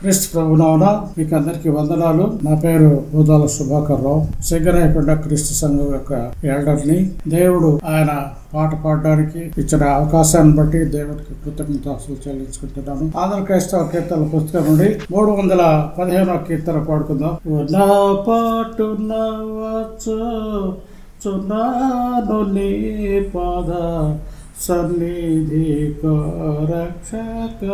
క్రీస్తు ప్రభునామన మీకు అందరికీ వందనాలు. నా పేరు భూదాల సుభాకర్ రావు శంకరాయకొండ క్రీస్తు సంఘం యొక్క ఎల్డర్ని. దేవుడు ఆయన పాట పాడడానికి ఇచ్చిన అవకాశాన్ని బట్టి దేవుడికి కృతజ్ఞతలు చెల్లించుకుంటున్నాను. ఆంధ్ర క్రైస్తవ కీర్తన పుస్తకం నుండి మూడు వందల పదిహేనవ కీర్తన పాడుకుందాం. నా పాటు చున్నాను నీ పాద సన్నిధి రక్షక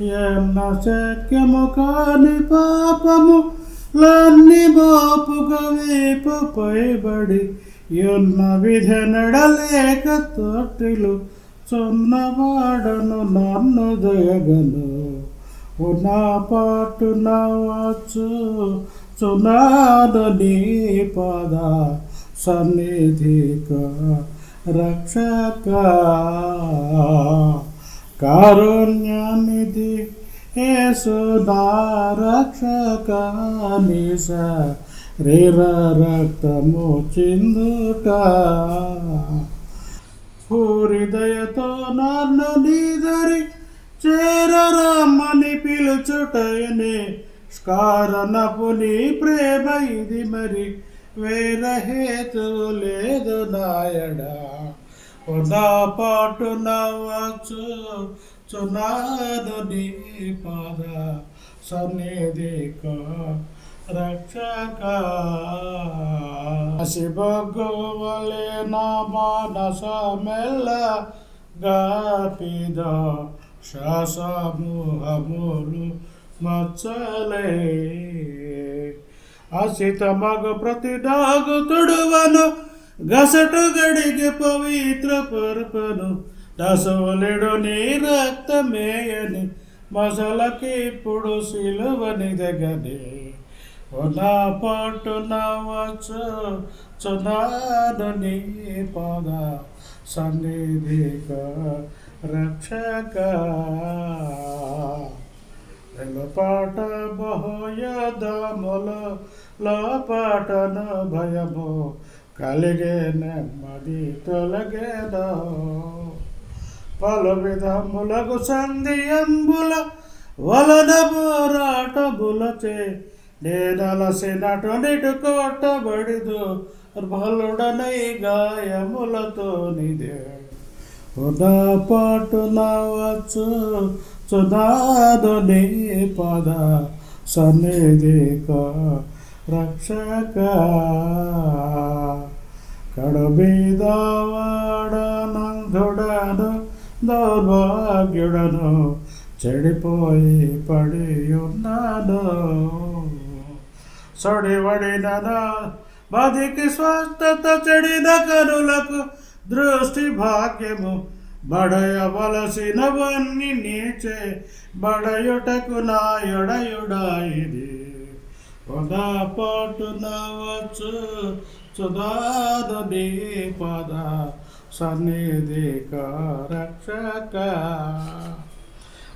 ఎన్న శక్యము కాని పాపము లన్ని బాపుగా వేపుపై పైబడి ఎన్న విధ నడలేక తొట్టిలు చున్నవాడను నన్ను దయగను. ఉన్న పాటు నవచ్చు చునాదు నీ పద సన్నిధిక రక్షక. కారుణ్యానిధి యేసుదా రక్షక నిశ రీర రక్తము చిందుట. హృదయతో నన్ను నీదరి చేరరమ్మని పిలుచుటయనే స్కారణపు నీ ప్రేమ ఇది మరి వేరే హేతు లేదు నాయడా. పాటు నవ్వచ్చు చునాదుని పద పాద సన్నిధిక రక్షక. శివగోవలే నా మానస మెల్ల గాపిద శాసమూహములు మచ్చలే. అసిత మగ ప్రతి డాగు తుడువను గసటు గడిగి పవిత్ర పరపను దసవలెడు నీ రక్తమేయని మసలకి ఇప్పుడు సిలువని దగ్గరే నా పాటు నవచ్చు చునాను నీ పద సన్నిధిక రక్షక. పాట బహోయదముల లోపాటన భయము కలిగే నెమ్మది తొలగేదో. పలు విధములకు సంధి అంబుల వలన పోరాటములచే నేనలసినటు నిటు కొట్టబడిదు. బలుడనై గాయములతో నిదే. ఉదా పాటు నవచ్చు చునాదు నీ పద సన్నిధి కా రక్షక. కడుబీదవాడనందుడను దౌర్భాగ్యుడను చెడిపోయి పడి ఉన్నాను సొడివడిన బదికి స్వస్థత చెడిన కనులకు దృష్టి భాగ్యము. బడయవలసినవన్నీ నీచే బడయుటకు నా ఎడయుడా ఇది. పొదా పాటు నవచ్చు సుధాదు నీ పద సన్నిధిక రక్షక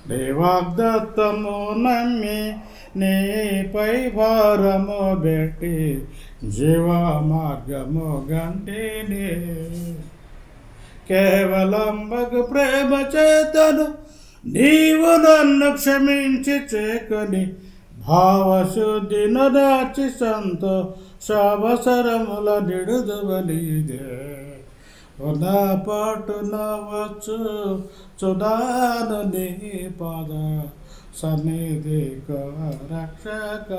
దేవాగ్దత్తము నమ్మి నీపై భారము పెట్టి జీవ మార్గము గంటిని. కేవలం మగు ప్రేమ చేతను నీవు నన్ను క్షమించి చేకొని భావశుద్ధిను దాచి సంతో సవసరముల నిడుదవలిదే నా పాటు నవచ్చు చుదాను నీ పద సన్నిధి రక్షక.